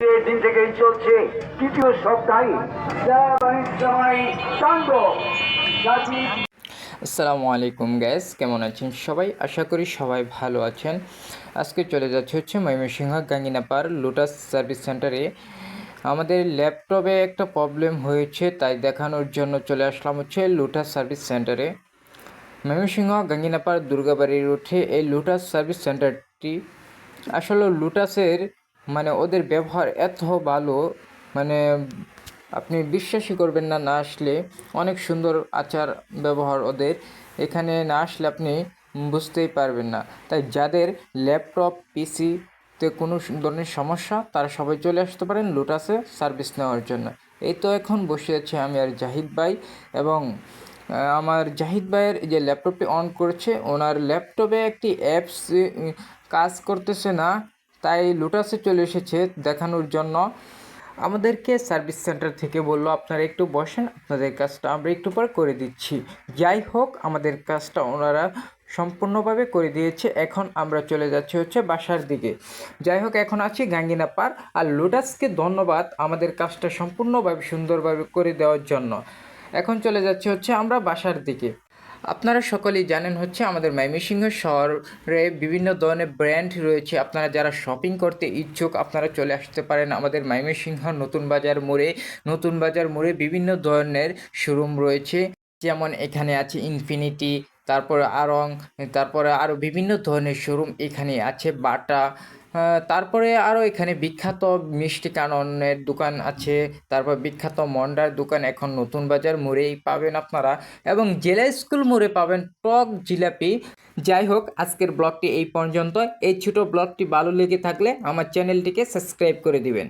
দিন চলছে তৃতীয় সপ্তাহে। আসসালামু আলাইকুম গ্যাস কেমন আছেন সবাই? আশা করি সবাই ভালো আছেন। আজকে চলে যাচ্ছে হচ্ছে ময়মনসিংহ গাঙ্গিনাপার লোটাস সার্ভিস সেন্টারে। আমাদের ল্যাপটপে একটা প্রবলেম হয়েছে, তাই দেখানোর জন্য চলে আসলাম হচ্ছে লোটাস সার্ভিস সেন্টারে। ময়মনসিংহ গাঙ্গিনাপার দুর্গাবাড়ি রুটে এই লোটাস সার্ভিস সেন্টারটি আসলে লোটাসের মানে ওদের ব্যবহার এত ভালো মানে আপনি বিশ্বাসই করবেন না না আসলে অনেক সুন্দর আচার ব্যবহার ওদের। এখানে না আসলে আপনি বুঝতেই পারবেন না। তাই যাদের ল্যাপটপ, পিসিতে কোনো ধরনের সমস্যা, তারা সবাই চলে আসতে পারেন লোটাসে সার্ভিস নেওয়ার জন্য। এই তো এখন বসে আছি আমি আর জাহিদ ভাই এবং আমার জাহিদ ভাইয়ের যে ল্যাপটপটি অন করেছে, ওনার ল্যাপটপে একটি অ্যাপস কাজ করতেছে না। তাই লোটাসে চলে এসেছে দেখানোর জন্য। আমাদেরকে সার্ভিস সেন্টার থেকে বলল, আপনারা একটু বসেন, আপনাদের কাজটা আমরা একটু পর করে দিচ্ছি। যাই হোক, আমাদের কাজটা ওনারা সম্পূর্ণভাবে করে দিয়েছে। এখন আমরা চলে যাচ্ছি হচ্ছে বাসার দিকে। যাই হোক, এখন আছি গাঙ্গিনা পার আর লোটাসকে ধন্যবাদ আমাদের কাজটা সম্পূর্ণভাবে সুন্দরভাবে করে দেওয়ার জন্য। এখন চলে যাচ্ছে হচ্ছে আমরা বাসার দিকে। আপনারা সকলেই জানেন হচ্ছে আমাদের ময়মনসিংহ শহরে বিভিন্ন ধরনের ব্র্যান্ড রয়েছে। আপনারা যারা শপিং করতে ইচ্ছুক, আপনারা চলে আসতে পারেন আমাদের ময়মনসিংহ নতুন বাজার মোড়ে। নতুন বাজার মোড়ে বিভিন্ন ধরনের শোরুম রয়েছে। যেমন এখানে আছে ইনফিনিটি তারপরে আরং তারপরে আরও বিভিন্ন ধরনের শোরুম এখানে আছে। বাটা তারপরে আরও এখানে বিখ্যাত মিষ্টি কাননের দোকান আছে। তারপর বিখ্যাত মন্ডার দোকান, এখন নতুন বাজার, মোড়েই পাবেন আপনারা। এবং জেলা স্কুল মোড়ে পাবেন টক জিলাপি। যাই হোক, আজকের ব্লগটি এই পর্যন্ত এই ছোট ব্লগটি ভালো লেগে থাকলে আমার চ্যানেলটিকে সাবস্ক্রাইব করে দিবেন।